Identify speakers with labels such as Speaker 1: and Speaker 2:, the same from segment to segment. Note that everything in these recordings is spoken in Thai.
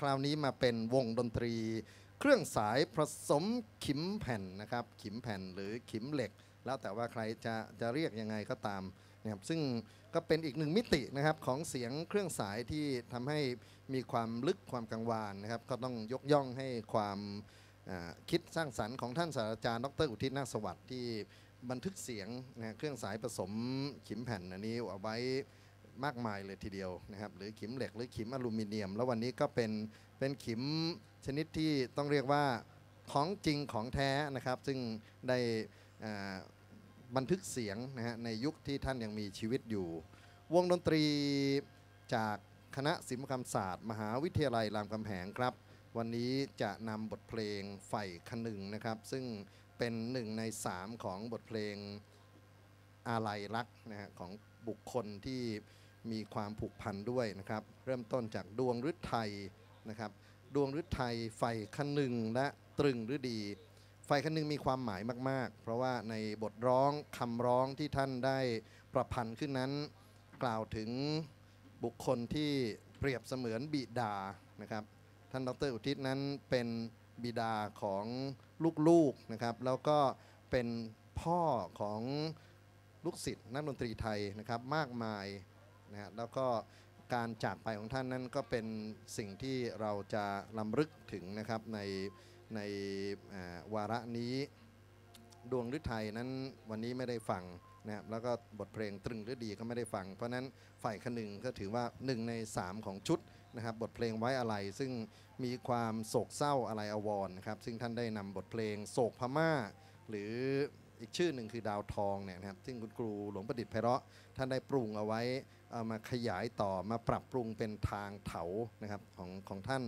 Speaker 1: คราวนี้มาเป็นวงดนตรี เครื่องสายผสมขิมแผ่นนะครับ ขิมแผ่นหรือขิมเหล็ก แล้วแต่ว่าใครจะจะเรียกยังไงก็ตามนะครับซึ่งก็เป็นอีกหนึ่งมิตินะครับของเสียงเครื่องสายที่ทำให้มีความลึกความกังวานนะครับ ก็ต้องยกย่องให้ความคิดสร้างสรรค์ของท่านศาสตราจารย์ดรอุทิศนาสวัสดิ์ที่บันทึกเสียงนะเครื่องสายผสมขิมแผ่นอันนี้เอาไว้ มากมายเลยทีเดียวนะครับหรือขิมเหล็กหรือขิมอลูมิเนียม แล้ววันนี้ก็เป็นเป็นขิมชนิดที่ต้องเรียกว่าของจริงของแท้นะครับ ซึ่งได้บันทึกเสียงนะฮะในยุคที่ท่านยังมีชีวิตอยู่ วงดนตรีจากคณะศิลปกรรมศาสตร์ มหาวิทยาลัยรามคำแหงครับ วันนี้จะนำบทเพลงไฟคนึงนะครับ ซึ่งเป็นหนึ่งในสามของบทเพลงอาลัยรักนะฮะของบุคคลที่ มีความผูกพันด้วยนะครับ เริ่มต้นจากดวงฤทัยนะครับ ดวงฤทัยไฟคนึงและตรึงฤดี ไฟคันหนึ่งมีความหมายมาก ๆ เพราะว่าในบทร้องคำร้องที่ท่านได้ประพันธ์ขึ้นนั้น กล่าวถึงบุคคลที่เปรียบเสมือนบิดานะครับ ท่านดรอุทิศนั้นเป็นบิดาของลูกๆนะครับ แล้วก็เป็นพ่อของลูกศิษย์นักดนตรีไทยนะครับมากมาย นะฮะแล้วก็การจากไปของท่านนั้นก็เป็นสิ่งที่เราจะลำลึกถึงนะครับในในวาระนี้ดวงฤทัยนั้นวันนี้ไม่ได้ฟังนะครับแล้วก็บทเพลงตรึงฤดีก็ไม่ได้ฟัง เพราะนั้นฝ่ายขนึงก็ถือว่าหนึ่งในสามของชุดนะครับบทเพลงไว้อะไรซึ่งมีความโศกเศร้าอะไรอาวรนะครับซึ่งท่านได้นำบทเพลงโศกพม่า หรือ อีกชื่อหนึ่งคือดาวทองเนี่ยนะครับซึ่งคุณครูหลวงประดิษฐ์ไพเราะท่านได้ปรุงเอาไว้เอามาขยายต่อมาปรับปรุงเป็นทางเถานะครับของของท่าน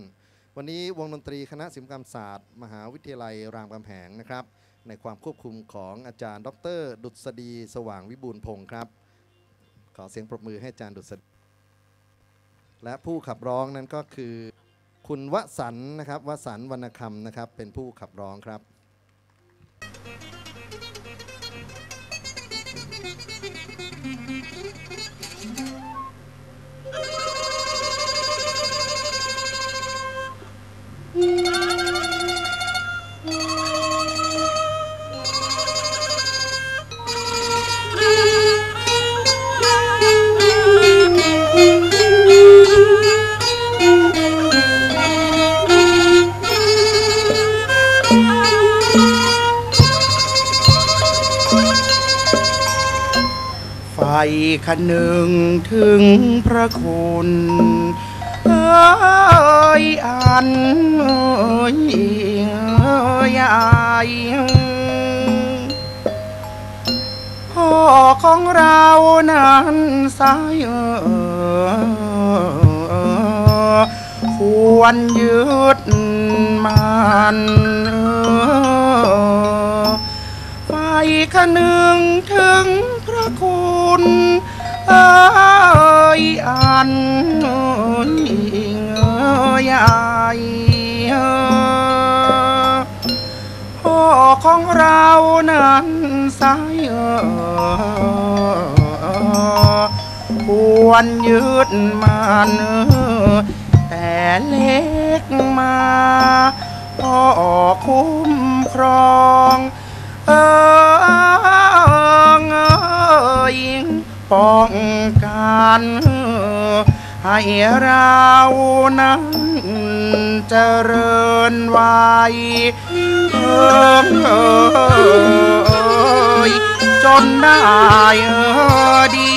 Speaker 1: วันนี้วงดนตรีคณะศิลปกรรมศาสตร์ มหาวิทยาลัยรามคำแหงนะครับ ในความควบคุมของอาจารย์ ดร ดุษฎีสว่างวิบูลพงศ์ครับ ขอเสียงปรบมือให้อาจารย์ดุษฎีและผู้ขับร้องนั้นก็คือ คุณวสันนะครับวสันวรรณคำนะครับเป็นผู้ขับร้องครับ
Speaker 2: คันหนึ่งถึงพระคุณเอ้ยอันเอ้ยเอ้ยายพ่อของเรานั้นสายเออควรยึดมันเออไฟคะหนึ่งถึง คุณเอ้ยอันยเอ้ยอายเอ้อพ่อของเรานั้นสายเออควรยึดมันเอ้อแต่เล็กมาพ่อคุ้มครอง ป้องกันให้เรานั้นเจริญวัยเอยจนได้ดี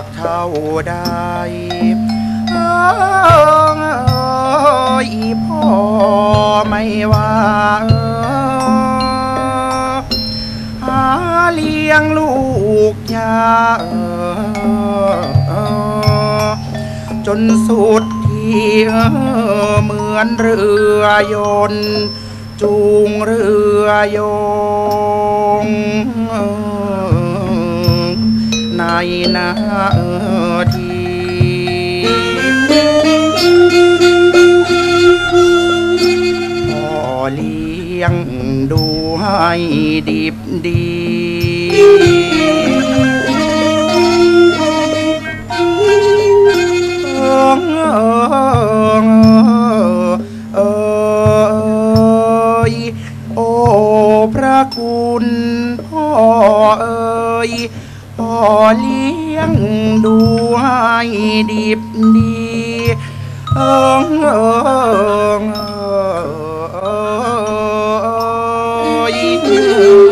Speaker 2: ากเท่าใดเอยพ่อไม่ว่าหาเลี้ยงลูกยาจนสุดที่เหมือนเรือยนต์จูงเรือยง ในนาทีพ่อเลี้ยงดูให้ดิบดี เอิงเอิ อ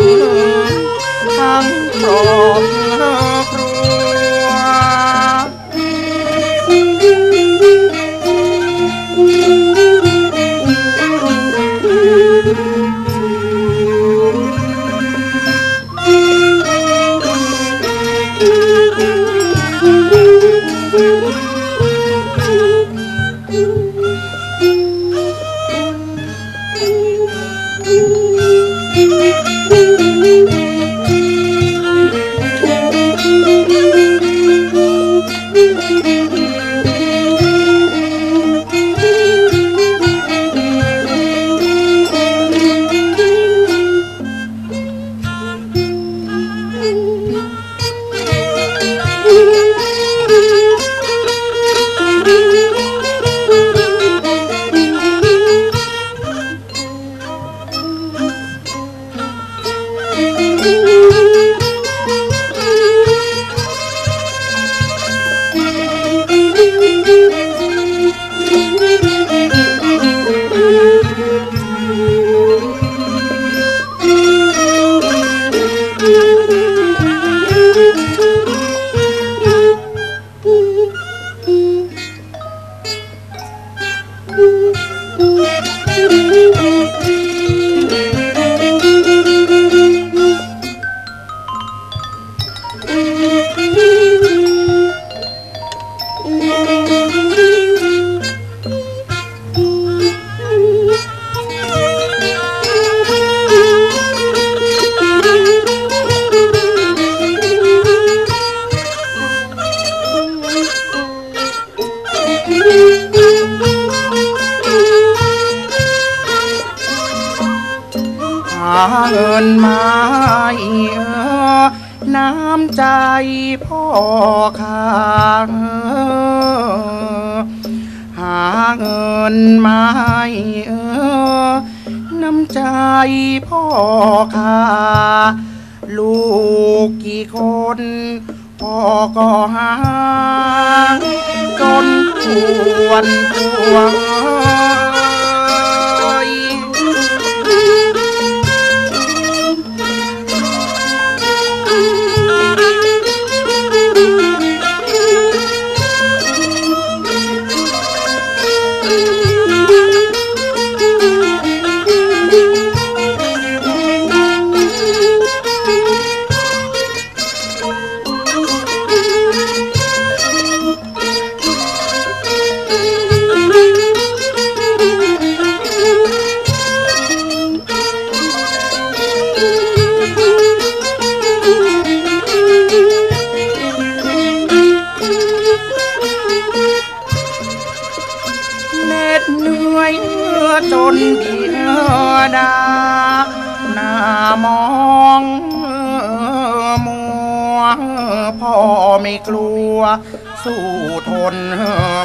Speaker 2: หาเงินมาเออน้ำใจพ่อข้าลูกกี่คนพ่อก็หาจนทวนตัวเสู้ทน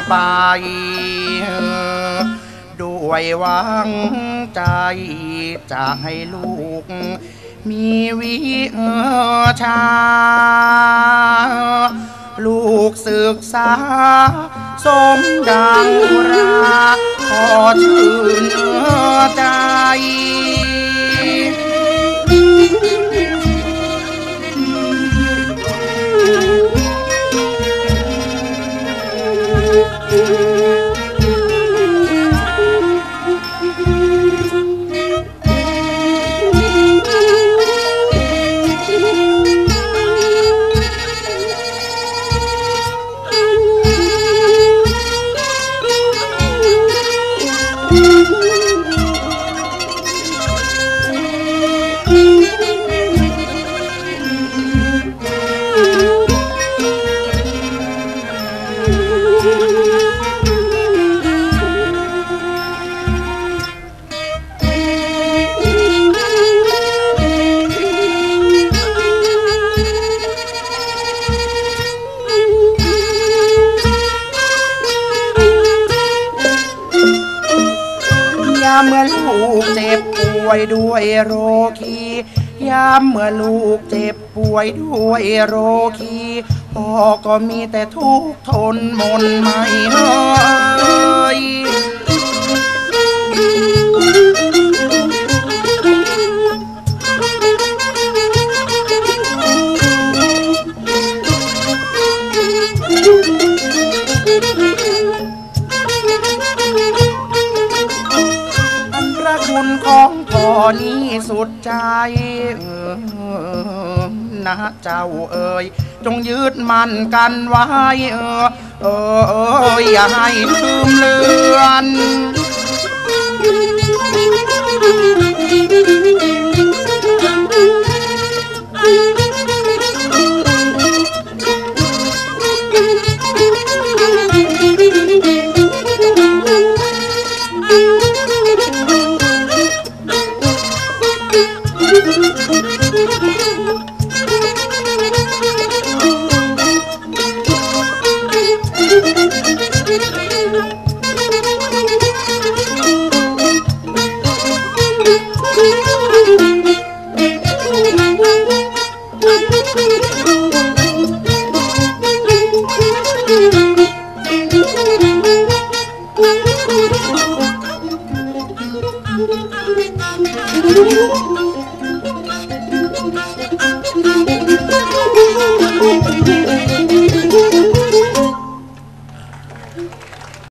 Speaker 2: ไปด้วยหวังใจจะให้ลูก มีวิชา ลูกศึกษา สมดังราขอชื่นใจ เมื่อลูกเจ็บป่วยด้วยโรคียามเมื่อลูกเจ็บป่วยด้วยโรคีพ่อก็มีแต่ทุกข์ทนมนไม่เฮ้ย นี้สุดใจนะเจ้าเอ่ยจงยืดมั่นกันไว้เออเออเอยอย่าให้ลืมเลือน